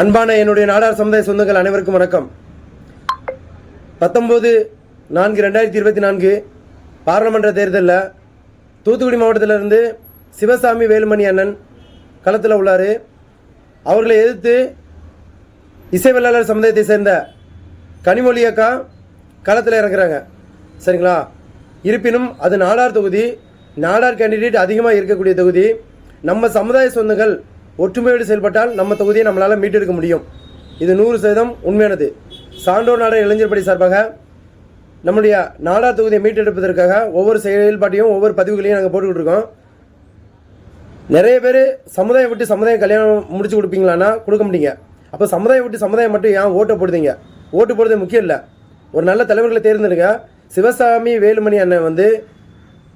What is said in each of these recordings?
அன்பான என்னுடைய நாடார் சமுதாய சொந்தங்கள் அனைவருக்கும் வணக்கம். பத்தொம்போது நான்கு ரெண்டாயிரத்தி இருபத்தி நான்கு பாராளுமன்ற தேர்தலில் தூத்துக்குடி மாவட்டத்திலிருந்து சிவசாமி வேலுமணி அண்ணன் களத்தில் உள்ளார். அவர்களை எதிர்த்து இசைவெள்ளாளர் சமுதாயத்தை சேர்ந்த கனிமொழி அக்கா களத்தில் இறங்குறாங்க. சரிங்களா? இருப்பினும் அது நாடார் தொகுதி நாடார் கேண்டிடேட் அதிகமாக இருக்கக்கூடிய தொகுதி. நம்ம சமுதாய சொந்தங்கள் ஒற்றுமையோடு செயல்பட்டால் நம்ம தொகுதியை நம்மளால் மீட்டெடுக்க முடியும். இது நூறு சதவீதம் உண்மையானது. சான்றோர் நாடர் இளைஞர் படி சார்பாக நம்முடைய நாடார் தொகுதியை மீட்டெடுப்பதற்காக ஒவ்வொரு செயல்பாட்டையும் ஒவ்வொரு பதிவுகளையும் நாங்கள் போட்டுக்கிட்டு இருக்கோம் நிறைய பேர் சமுதாயம் விட்டு சமுதாயம் கல்யாணம் முடிச்சு கொடுப்பீங்களான்னா கொடுக்க முடியுங்க அப்போ சமுதாயம் விட்டு சமுதாயம் மட்டும் ஏன் ஓட்டை போடுதீங்க? ஓட்டு போடுறது முக்கியம் இல்லை. ஒரு நல்ல தலைவர்களை தேர்ந்தெடுங்க. சிவசாமி வேலுமணி அண்ணன் வந்து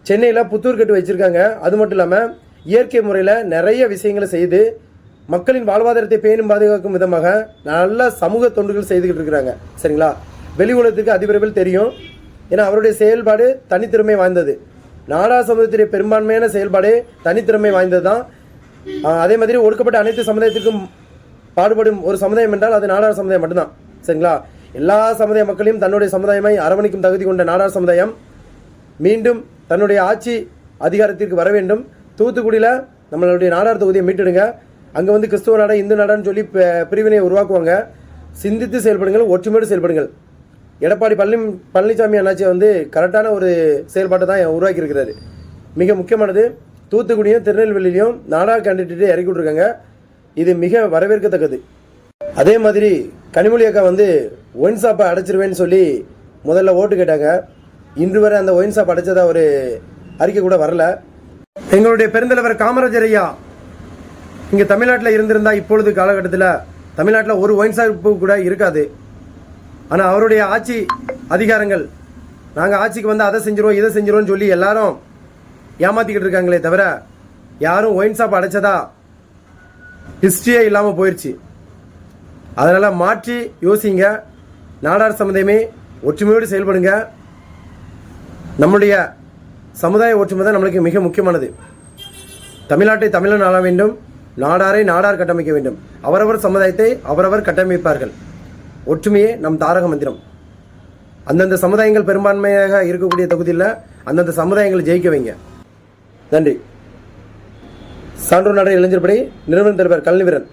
சென்னையில் புத்தூர் கட்டு வச்சுருக்காங்க. அது மட்டும் இல்லாமல் இயற்கை முறையில் நிறைய விஷயங்களை செய்து மக்களின் வாழ்வாதாரத்தை பேணும் பாதுகாக்கும் விதமாக நல்ல சமூக தொண்டுகள் செய்துக்கிட்டு இருக்கிறாங்க. சரிங்களா? வெளி உலகத்துக்கு அதிவிரைவில் தெரியும். ஏன்னா அவருடைய செயல்பாடு தனித்திறமை வாய்ந்தது. நாடா சமுதாயத்துடைய பெரும்பான்மையான செயல்பாடு தனித்திறமை வாய்ந்தது தான் அதே மாதிரி ஒடுக்கப்பட்ட அனைத்து சமுதாயத்திற்கும் பாடுபடும் ஒரு சமுதாயம் என்றால் அது நாடார் சமுதாயம் மட்டும்தான். சரிங்களா? எல்லா சமுதாய மக்களையும் தன்னுடைய சமுதாயமை அரவணைக்கும் தகுதி கொண்ட நாடார் சமுதாயம் மீண்டும் தன்னுடைய ஆட்சி அதிகாரத்திற்கு வர வேண்டும். தூத்துக்குடியில் நம்மளுடைய நாடார் தொகுதியை மீட்டெடுங்க. அங்கே வந்து கிறிஸ்துவ நாடா இந்து நாடான்னு சொல்லி பிரிவினை உருவாக்குவாங்க. சிந்தித்து செயல்படுங்கள் ஒற்றுமையோடு செயல்படுங்கள். எடப்பாடி பழனி பழனிசாமி அண்ணாச்சி வந்து கரெக்டான ஒரு செயல்பாட்டை தான் உருவாக்கி இருக்கிறாரு மிக முக்கியமானது தூத்துக்குடியும் திருநெல்வேலியிலையும் நாடார் கேண்டிடேட்டை இறக்கி விட்ருக்காங்க இது மிக வரவேற்கத்தக்கது. அதே மாதிரி கனிமொழி அக்கா வந்து ஒயின் ஷாப்பை அடைச்சிருவேன்னு சொல்லி முதல்ல ஓட்டு கேட்டாங்க. இன்று வரை அந்த ஒயின் ஷாப் அடைச்சதா ஒரு அறிக்கை கூட வரல. எங்களுடைய பெருந்தலைவர் காமராஜர் ஐயா இங்கே தமிழ்நாட்டில் இருந்திருந்தா இப்பொழுது காலகட்டத்தில் தமிழ்நாட்டில் ஒரு ஒயின் ஷாப்பு கூட இருக்காது. ஆனால் அவருடைய ஆட்சி அதிகாரங்கள் நாங்கள் ஆட்சிக்கு வந்து அதை செஞ்சிருவோம் இதை செஞ்சிருவோம்னு சொல்லி எல்லாரும் ஏமாத்திக்கிட்டு இருக்காங்களே தவிர யாரும் ஒயின் ஷாப் அடைச்சதா ஹிஸ்ட்ரியே இல்லாமல் போயிடுச்சு அதனால் மாற்றி யோசிங்க நாடார் சம்மந்தமே ஒற்றுமையோடு செயல்படுங்க. நம்முடைய சமுதாய ஒற்றுமை தான் நம்மளுக்கு மிக முக்கியமானது. தமிழ்நாட்டை தமிழன் ஆள வேண்டும். நாடாரை நாடார் கட்டமைக்க வேண்டும். அவரவர் சமுதாயத்தை அவரவர் கட்டமைப்பார்கள். ஒற்றுமையே நம் தாரக மந்திரம். அந்தந்த சமுதாயங்கள் பெரும்பான்மையாக இருக்கக்கூடிய தொகுதியில் அந்தந்த சமுதாயங்களை ஜெயிக்க வைங்க. நன்றி. சான்றோர் நாடு இளைஞர் படை நிறுவன தலைவர் கல்விவரன்.